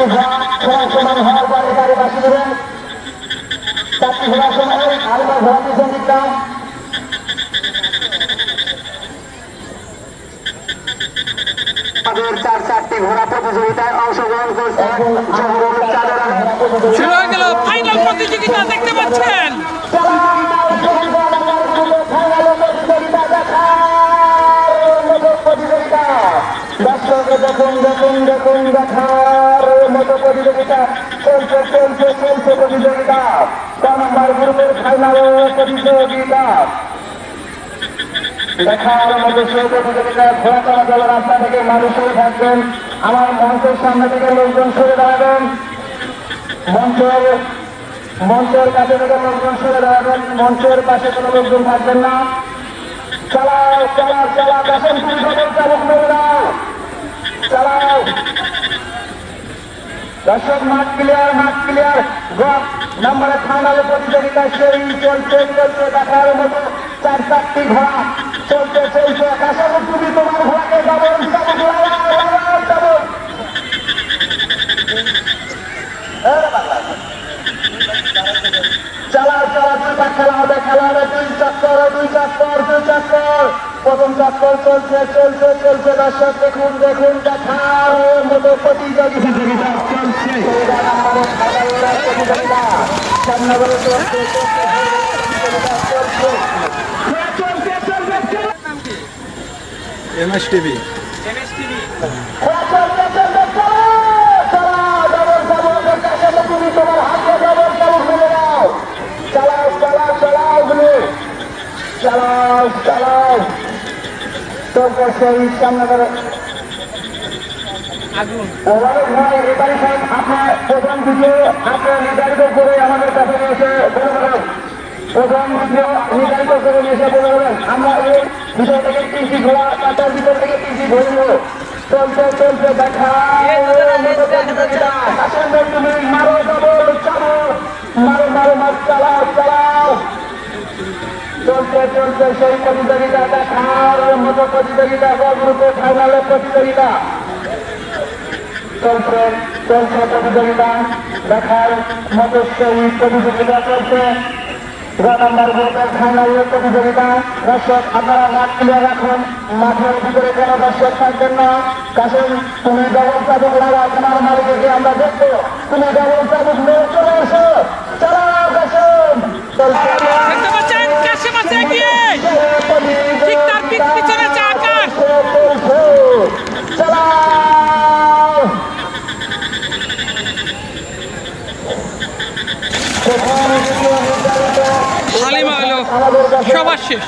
হয়ে প্রতিযোগিতা দেখতে পাচ্ছেন দেখুন দেখুন দেখুন দেখার মতো প্রতিযোগিতা চলছে চলছে চলছে প্রতিযোগিতা। নম্বর গ্রুপের ফাইনাল প্রতিযোগিতা। দেখার মতো সেই প্রতিযোগিতা আমার মঞ্চের সামনে থেকে লোকজন সরে দাঁড়াবেন। মঞ্চের মঞ্চের কাছে থেকে লোকজন সরে দাঁড়াবেন। মঞ্চের পাশে কোনো লোকজন থাকবেন না। চালাও চালাও কাশেম তুমি খবর চালক করে দাও চালাও দর্শক, মাঠ প্লেয়ার মাঠ প্লেয়ার গপ নম্বরে ফাইনালে প্রতিযোগিতা সেই চলছে চলছে দেখার মতো চার চারটি ঘোড়া চলছে চলছে কাশেম তুমি তোমার ঘোড়াকে ডবল চালা চালা খেলা হবে খেলা হবে দুই চক্কর দুই চক্কর দুই চক্কর। প্রথম চক্কর চলছে চলছে চলছে দর্শক দেখুন দেখুন দেখার মতো প্রতিযোগিতা। চলছে। প্রতিযোগিতা সামনে বলে চালাও চালাও চলছে সেই সামনে ভাই এবারে সাহেব আপনার প্রথম ভিডিও আপনার নির্ধারিত করে আমাদের কাছে এসে বলে দেবেন প্রথম ভিডিও নির্ধারিত করে এসে বলে দেবেন আমরা এই ভিতর থেকে তিনটি ঘোড়া কাটার ভিতর থেকে তিনটি দেখা মারো মারো মারো মার চালাও চালাও চলছে চলছে সেই প্রতিযোগিতা দেখার মতো প্রতিযোগিতা গ্রুপে ফাইনালে প্রতিযোগিতা। চলছে চলছে প্রতিযোগিতা দেখার মতো সেই প্রতিযোগিতা চলছে। নাম্বার গ্রুপের ফাইনালের প্রতিযোগিতা। দর্শক, আপনারা মাঠ ক্লিয়ার রাখুন। মাঠের ভিতরে কোনো দর্শক থাকবেন না। কাসেম তুমি চাবুক লাগা মালিককে আমরা দেখব। তুমি চলে সবার শেষ।